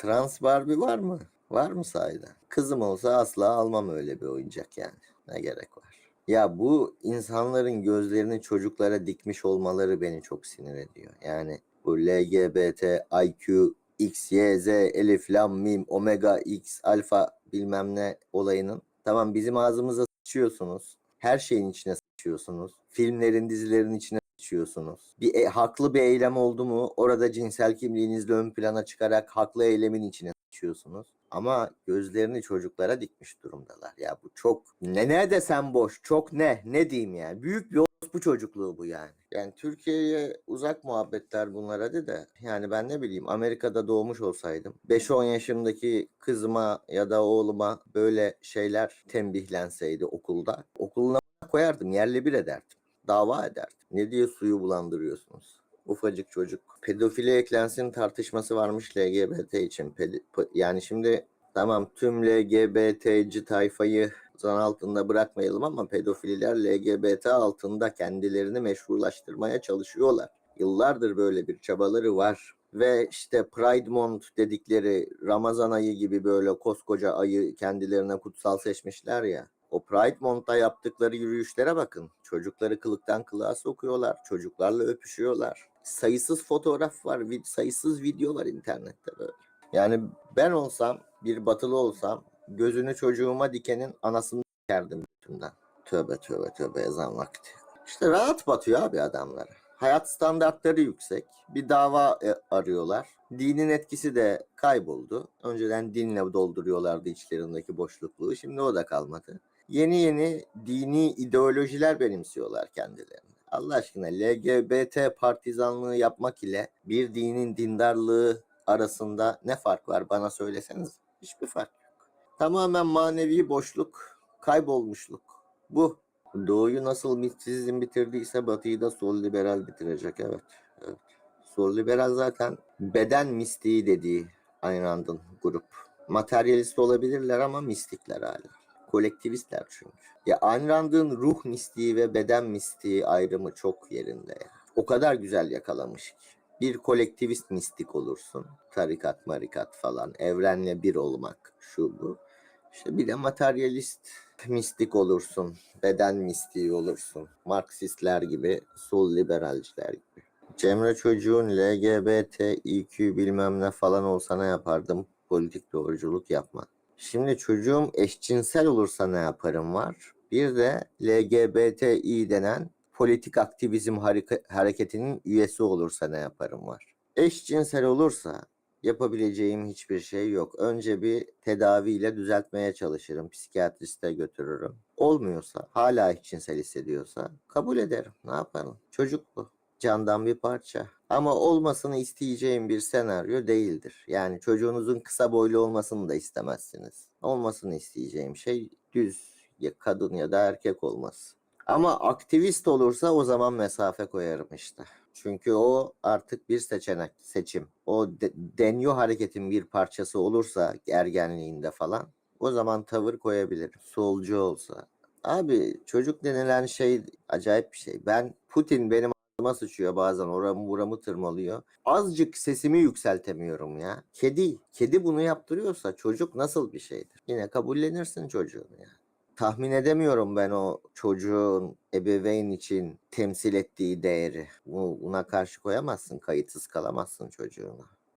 Trans Barbie var mı? Var mı sahiden? Kızım olsa asla almam öyle bir oyuncak yani. Ne gerek var? Ya bu insanların gözlerini çocuklara dikmiş olmaları beni çok sinir ediyor. Yani bu LGBT, IQ, X, Y, Z, Elif, Lam, Mim, Omega, X, Alfa bilmem ne olayının. Tamam bizim ağzımıza sıçıyorsunuz. Her şeyin içine sıçıyorsunuz. Filmlerin, dizilerin içine sıçıyorsunuz. Bir e- haklı bir eylem oldu mu orada cinsel kimliğinizle ön plana çıkarak haklı eylemin içine sıçıyorsunuz. Ama gözlerini çocuklara dikmiş durumdalar. Ya bu çok ne ne desem boş. Çok ne? Ne diyeyim yani? Büyük bir bu çocukluğu bu yani. Yani Türkiye'ye uzak muhabbetler bunlar hadi de. Yani ben ne bileyim Amerika'da doğmuş olsaydım 5-10 yaşımdaki kızıma ya da oğluma böyle şeyler tembihlenseydi okulda okuluna koyardım yerle bir ederdim. Dava ederdim. Ne diye suyu bulandırıyorsunuz? Ufacık çocuk. Pedofili eklensin tartışması varmış LGBT için. Pedi- pe- yani şimdi tamam tüm LGBT'ci tayfayı zan altında bırakmayalım ama pedofililer LGBT altında kendilerini meşrulaştırmaya çalışıyorlar. Yıllardır böyle bir çabaları var. Ve işte Pride Month dedikleri Ramazan ayı gibi böyle koskoca ayı kendilerine kutsal seçmişler ya. O Pride Month'ta yaptıkları yürüyüşlere bakın. Çocukları kılıktan kılığa sokuyorlar. Çocuklarla öpüşüyorlar. Sayısız fotoğraf var, sayısız video var internette böyle. Yani ben olsam, bir batılı olsam gözünü çocuğuma dikenin anasını dikerdim bütünden. Tövbe tövbe tövbe ezan vakti. İşte rahat batıyor abi adamlara. Hayat standartları yüksek. Bir dava e, arıyorlar. Dinin etkisi de kayboldu. Önceden dinle dolduruyorlardı içlerindeki boşlukluğu. Şimdi o da kalmadı. Yeni yeni dini ideolojiler benimsiyorlar kendilerini. Allah aşkına LGBT partizanlığı yapmak ile bir dinin dindarlığı arasında ne fark var bana söyleseniz. Hiçbir fark yok. Tamamen manevi boşluk, kaybolmuşluk. Bu. Doğuyu nasıl mistizm bitirdiyse Batı'yı da sol liberal bitirecek evet. evet. Sol liberal zaten beden mistiği dediği Ayn Rand'ın grup. Materyalist olabilirler ama mistikler hala. Kolektivistler çünkü. Ya Ayn Rand'ın ruh mistiği ve beden mistiği ayrımı çok yerinde ya. O kadar güzel yakalamış ki. Bir kolektivist mistik olursun. Tarikat marikat falan. Evrenle bir olmak şu bu. İşte bir de materyalist mistik olursun. Beden mistiği olursun. Marksistler gibi, sol liberalciler gibi. Cemre çocuğun LGBT, IQ bilmem ne falan olsa ne yapardım? Politik doğruculuk yapma. Şimdi çocuğum eşcinsel olursa ne yaparım var. Bir de LGBTİ denen politik aktivizm hareketinin üyesi olursa ne yaparım var. Eşcinsel olursa yapabileceğim hiçbir şey yok. Önce bir tedaviyle düzeltmeye çalışırım. Psikiyatriste götürürüm. Olmuyorsa, hala eşcinsel hissediyorsa kabul ederim. Ne yaparım? Çocuk bu. Candan bir parça. Ama olmasını isteyeceğim bir senaryo değildir. Yani çocuğunuzun kısa boylu olmasını da istemezsiniz. Olmasını isteyeceğim şey düz ya kadın ya da erkek olması. Ama aktivist olursa o zaman mesafe koyarım işte. Çünkü o artık bir seçenek, seçim. O de- denyo hareketin bir parçası olursa ergenliğinde falan o zaman tavır koyabilirim. Solcu olsa. Abi çocuk denilen şey acayip bir şey. Ben Putin benim ağzıma sıçıyor bazen oramı buramı tırmalıyor. Azıcık sesimi yükseltemiyorum ya. Kedi, kedi bunu yaptırıyorsa çocuk nasıl bir şeydir? Yine kabullenirsin çocuğunu ya tahmin edemiyorum ben o çocuğun ebeveyn için temsil ettiği değeri. Bu- Buna karşı koyamazsın, kayıtsız kalamazsın çocuğuna.